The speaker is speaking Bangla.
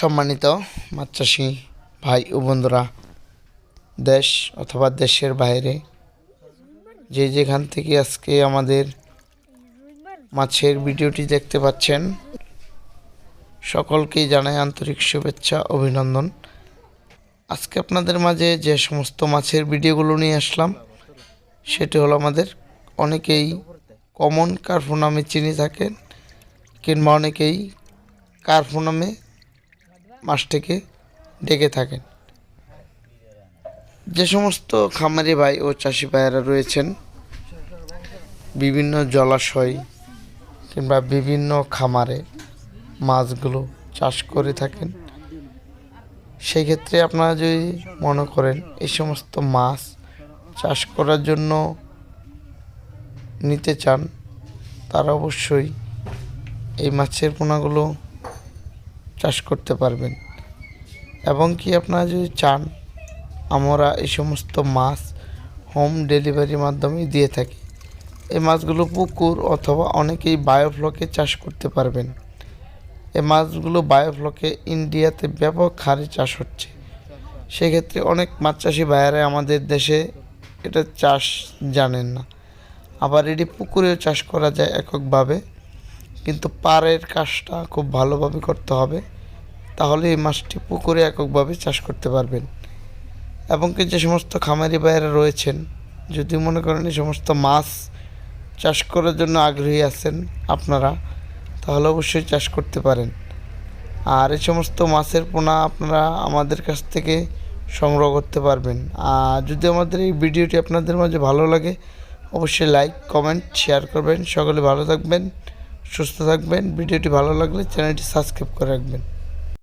সম্মানিত মাছ চাষি ভাই ও বন্ধুরা, দেশ অথবা দেশের বাইরে, যে যেখান থেকে আজকে আমাদের মাছের ভিডিওটি দেখতে পাচ্ছেন, সকলকেই জানাই আন্তরিক শুভেচ্ছা, অভিনন্দন। আজকে আপনাদের মাঝে যে সমস্ত মাছের ভিডিওগুলো নিয়ে আসলাম, সেটি হলো আমাদের অনেকেই কমন কার্ফু নামে চিনি থাকেন কিংবা অনেকেই কার্ফু নামে মাছটিকে ডেকে থাকেন। যে সমস্ত খামারি ভাই ও চাষি ভাইয়েরা রয়েছেন, বিভিন্ন জলাশয় কিংবা বিভিন্ন খামারে মাছগুলো চাষ করে থাকেন, সেই ক্ষেত্রে আপনারা যদি মনে করেন এই সমস্ত মাছ চাষ করার জন্য নিতে চান, তারা অবশ্যই এই মাছের পোনাগুলো চাষ করতে পারবেন। এবং কি আপনারা যদি চান, আমরা এই সমস্ত মাছ হোম ডেলিভারির মাধ্যমে দিয়ে থাকি। এই মাছগুলো পুকুর অথবা অনেকেই বায়োফ্লকে চাষ করতে পারবেন। এই মাছগুলো বায়োফ্লকে ইন্ডিয়াতে ব্যাপক হারে চাষ হচ্ছে। সেক্ষেত্রে অনেক মাছ চাষি ভাইয়েরা আমাদের দেশে এটা চাষ জানেন না। আবার এটি পুকুরেও চাষ করা যায় এককভাবে। কিন্তু পাড়ের কাজটা খুব ভালোভাবে করতে হবে। তাহলে এই মাছটি পুকুরে এককভাবে চাষ করতে পারবেন। এবং কি যে সমস্ত খামারি বাইরে রয়েছেন, যদি মনে করেন এই সমস্ত মাছ চাষ করার জন্য আগ্রহী আছেন আপনারা, তাহলে অবশ্যই চাষ করতে পারেন। আর এই সমস্ত মাছের পোনা আপনারা আমাদের কাছ থেকে সংগ্রহ করতে পারবেন। আর যদি আমাদের এই ভিডিওটি আপনাদের মাঝে ভালো লাগে, অবশ্যই লাইক, কমেন্ট, শেয়ার করবেন। সকলে ভালো থাকবেন, সুস্থ থাকবেন। ভিডিওটি ভালো লাগলে চ্যানেলটি সাবস্ক্রাইব করে রাখবেন।